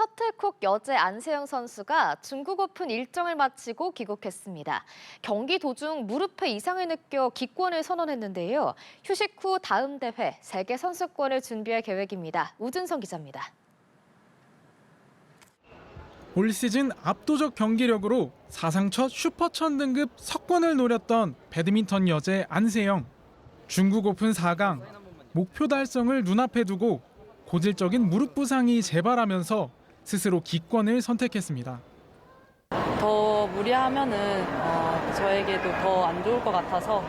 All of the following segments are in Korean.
셔틀콕 여제 안세영 선수가 중국 오픈 일정을 마치고 귀국했습니다. 경기 도중 무릎에 이상을 느껴 기권을 선언했는데요. 휴식 후 다음 대회 세계 선수권을 준비할 계획입니다. 우준성 기자입니다. 올 시즌 압도적 경기력으로 사상 첫 슈퍼천 등급 석권을 노렸던 배드민턴 여제 안세영. 중국 오픈 4강 목표 달성을 눈앞에 두고 고질적인 무릎 부상이 재발하면서 스스로 기권을 선택했습니다. 더 무리하면은 어, 저에게도 더 안 좋을 것 같아서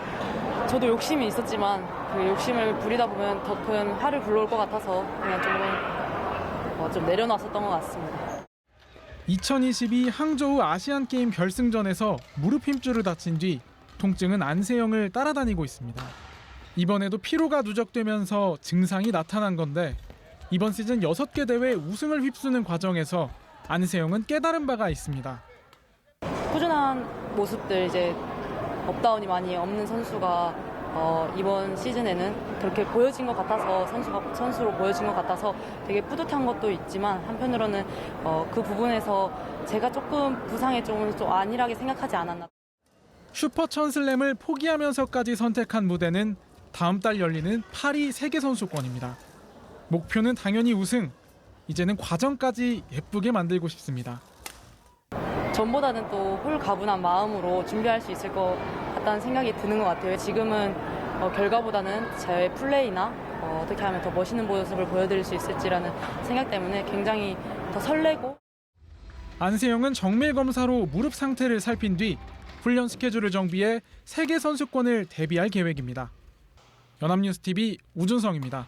저도 욕심이 있었지만 그 욕심을 부리다 보면 더 큰 화를 불러올 것 같아서 그냥 조금 어, 좀 내려놨었던 것 같습니다. 2022 항저우 아시안 게임 결승전에서 무릎 힘줄을 다친 뒤 통증은 안세영을 따라다니고 있습니다. 이번에도 피로가 누적되면서 증상이 나타난 건데 이번 시즌 6개 대회 우승을 휩쓰는 과정에서 안세영은 깨달은 바가 있습니다. 꾸준한 모습들 이제 업다운이 많이 없는 선수가 어, 이번 시즌에는 그렇게 보여진 것 같아서 선수가 선수로 보여진 것 같아서 되게 뿌듯한 것도 있지만 한편으로는 어, 그 부분에서 제가 조금 부상에 좀, 좀 안일하게 생각하지 않았나. 슈퍼 천슬램을 포기하면서까지 선택한 무대는 다음 달 열리는 파리 세계 선수권입니다. 목표는 당연히 우승. 이제는 과정까지 예쁘게 만들고 싶습니다. 전보다는 또 홀 가분한 마음으로 준비할 수 있을 것 같다는 생각이 드는 것 같아요. 지금은 어, 결과보다는 제 플레이나 어, 떻게 하면 더 멋있는 모습을 보여드릴 수 있을지라는 생각 때문에 굉장히 더 설레고 안세영은 정밀 검사로 무릎 상태를 살핀 뒤 훈련 스케줄을 정비해 세계 선수권을 대비할 계획입니다. 연합뉴스 TV 우준성입니다.